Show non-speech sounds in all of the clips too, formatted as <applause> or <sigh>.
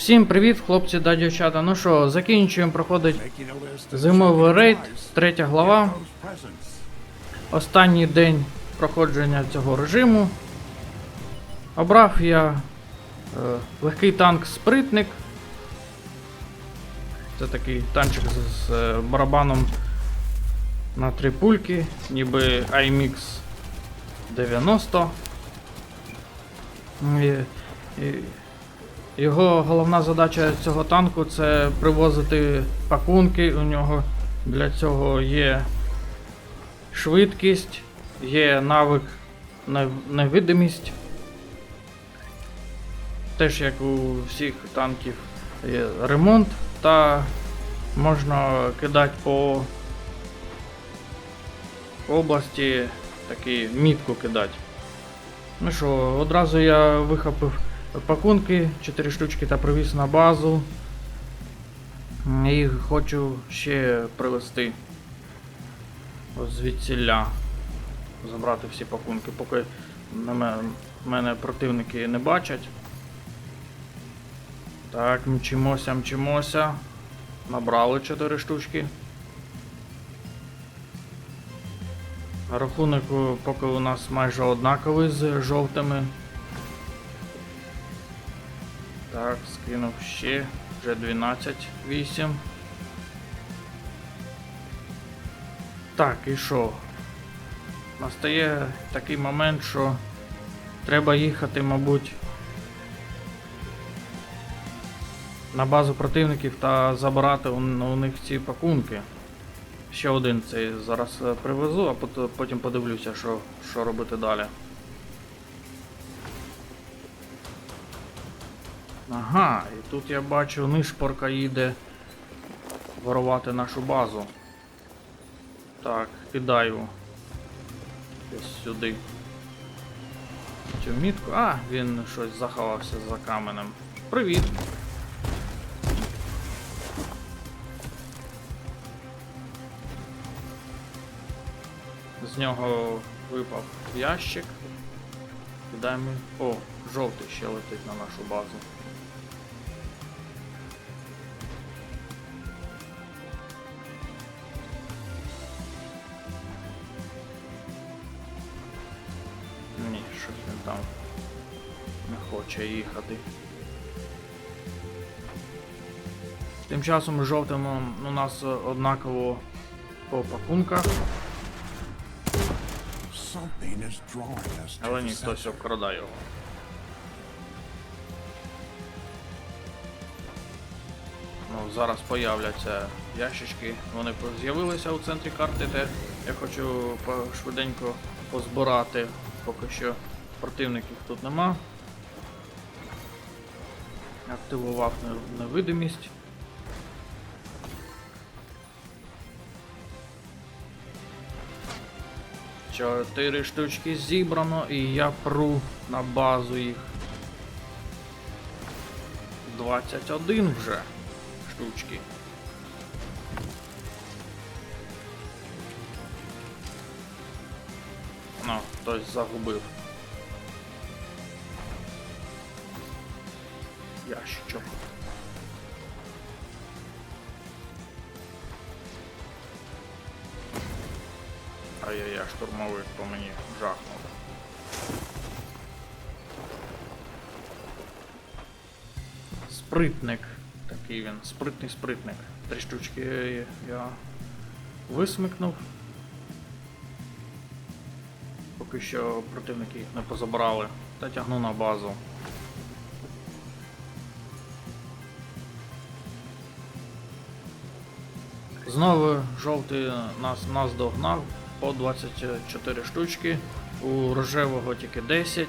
Всім привіт, хлопці та дівчата. Ну що, закінчуємо проходить зимовий рейд, третя глава. Останній день проходження цього режиму. Обрав я е, легкий танк спритник. Це такий танчик з, з е, барабаном на три пульки, ніби IMX 90. І, і, його головна задача цього танку це привозити пакунки. У нього для цього є швидкість, є навик нев- невидимість. Теж як у всіх танків є ремонт та можна кидати по області такі мітку кидати. Ну що, одразу я вихопив пакунки, 4 штучки та привіз на базу. І хочу ще привезти звідсіля. Забрати всі пакунки, поки на мене противники не бачать. Так, мчимося, мчимося. Набрали 4 штучки. Рахунок е, поки у нас майже однаковий з жовтими. Так, скинув ще. Вже 12, 8. Так, і що? Настає такий момент, що треба їхати, мабуть, на базу противників та забирати у, у них ці пакунки. Ще один цей зараз е, привезу, а потім подивлюся, що, що робити далі. Ага, і тут я бачу, нишпорка їде ворувати нашу базу. Так, кидаю. Десь сюди. Цю мітку. А, він щось заховався за каменем. Привіт! З нього випав ящик. Кидаємо. О, жовтий ще летить на нашу базу. Щось він там не хоче їхати. Тим часом з жовтим у нас однаково по пакунках, але ні, хтось обкрадає його. Ну, зараз появляться ящички. Вони з'явилися у центрі карти, де я хочу швиденько позбирати. Поки що противників тут нема. Активував невидимість. Чотири штучки зібрано і я пру на базу їх. 21 вже штучки. Ну, хтось загубив. Ящичок. Ай-яй-яй, штурмовик по мені жахнув. Спритник. Такий він, спритний спритник. Три штучки я висмикнув. Поки що противники їх не позабрали. Та тягну на базу. Знову жовтий нас, нас догнав по 24 штучки. У рожевого тільки 10.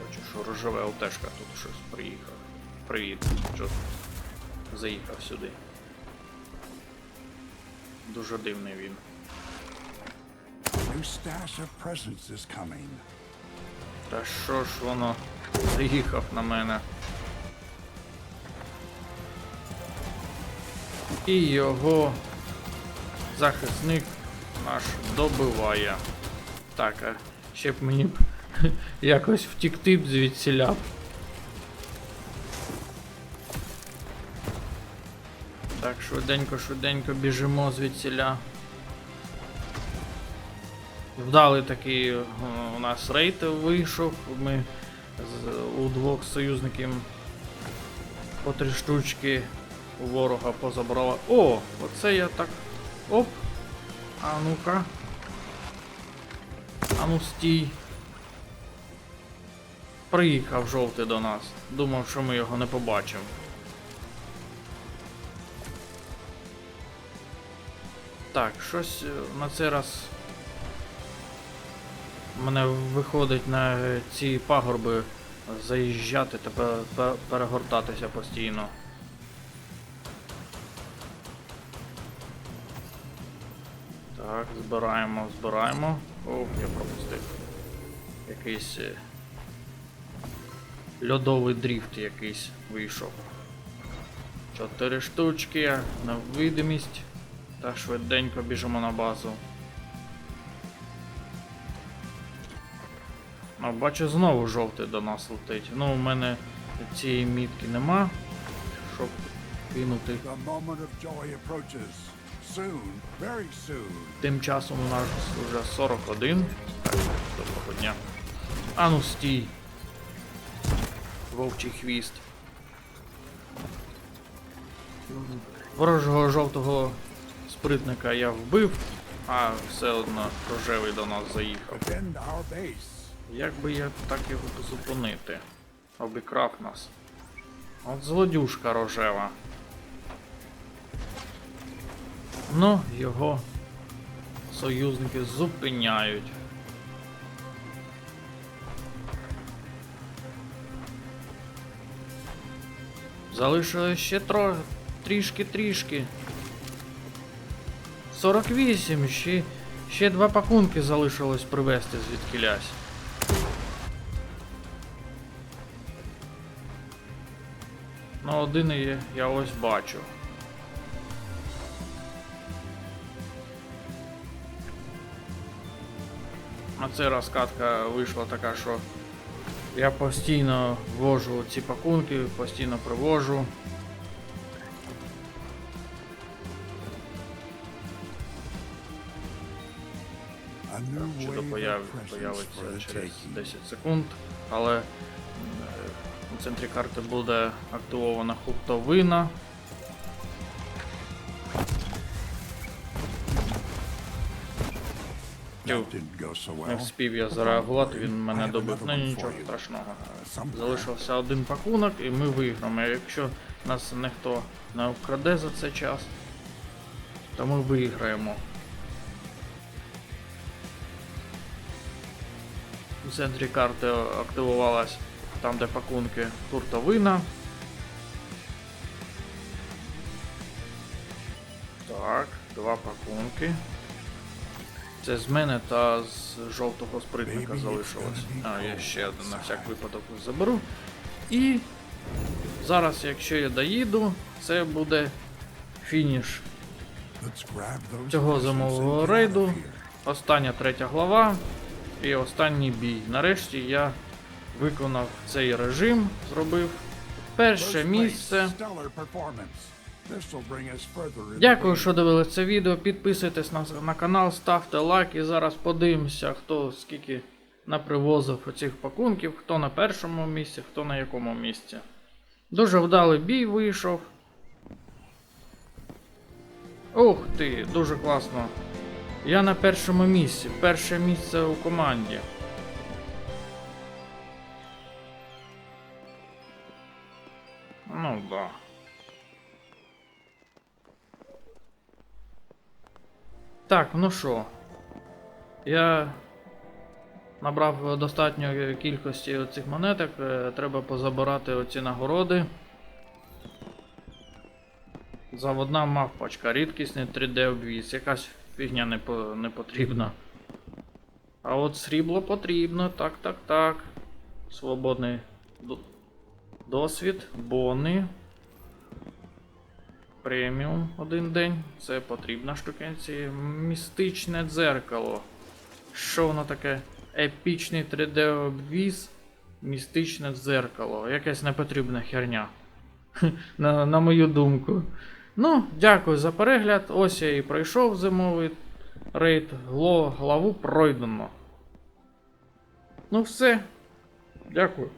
Бачу, що рожеве ЛТшка тут щось приїхав. Привіт. Що заїхав сюди. Дуже дивний він. Та що ж воно заїхав на мене? І його захисник наш добиває. Так, а ще б мені б <laughs> якось втікти б звідсіляв. Так, швиденько, швиденько біжимо звідсіля. Вдалий такий е, у нас рейд вийшов. Ми з, у двох союзників по три штучки у ворога позабрали. О, оце я так. Оп. А ну-ка. А ну стій. Приїхав жовтий до нас. Думав, що ми його не побачимо. Так, щось е, на цей раз мене виходить на ці пагорби заїжджати та пе- пе- перегортатися постійно. Так, збираємо, збираємо. Ох, я пропустив. Якийсь е, льодовий дріфт якийсь вийшов. Чотири штучки на видимість. Та швиденько біжимо на базу. А, бачу, знову жовтий до нас летить. Ну, у мене цієї мітки нема, щоб кинути. Тим часом у нас вже 41. Так, доброго дня. А ну стій. Вовчий хвіст. Ворожого жовтого спритника я вбив, а все одно рожевий до нас заїхав. Як би я так його зупинити? Обікрав нас. От злодюшка рожева. Ну, його союзники зупиняють. Залишилось ще тро... трішки-трішки. 48, ще, ще два пакунки залишилось привезти звідкілясь. Ну, один я, я ось бачу. На цей раз катка вийшла така, що я постійно ввожу ці пакунки, постійно привожу. A new Чудо wave появ, of presents for появиться через 10 секунд, але е, у центрі карти буде активована so не вспів я зареагувати, він мене добив. Ну нічого страшного. Залишився один пакунок і ми виграємо. Якщо нас ніхто не вкраде за цей час, то ми виграємо. У центрі карти активувалась там, де пакунки туртовина. Так, два пакунки. Це з мене та з жовтого спритника залишилось. А, я ще один на всяк випадок заберу. І зараз, якщо я доїду, це буде фініш цього зимового рейду. Остання третя глава і останній бій. Нарешті я виконав цей режим, зробив перше місце. Дякую, що дивилися це відео. Підписуйтесь на, на канал, ставте лайк і зараз подивимося, хто скільки напривозив оцих пакунків, хто на першому місці, хто на якому місці. Дуже вдалий бій вийшов. Ух ти, дуже класно. Я на першому місці. Перше місце у команді. Ну да. Так, ну що. Я набрав достатньо кількості цих монеток. е, Треба позабирати оці нагороди. Заводна мавпочка, рідкісний 3D обвіз. Якась фігня не, по, не потрібна. А от срібло потрібно. Так, так, так. Свободний досвід, бони. Преміум один день. Це потрібна штукенція. Містичне дзеркало. Що воно таке? Епічний 3D-обвіз. Містичне дзеркало. Якась непотрібна херня. <laughs> на, на мою думку. Ну, дякую за перегляд. Ось я і пройшов зимовий рейд. Главу пройдено. Ну все. Дякую.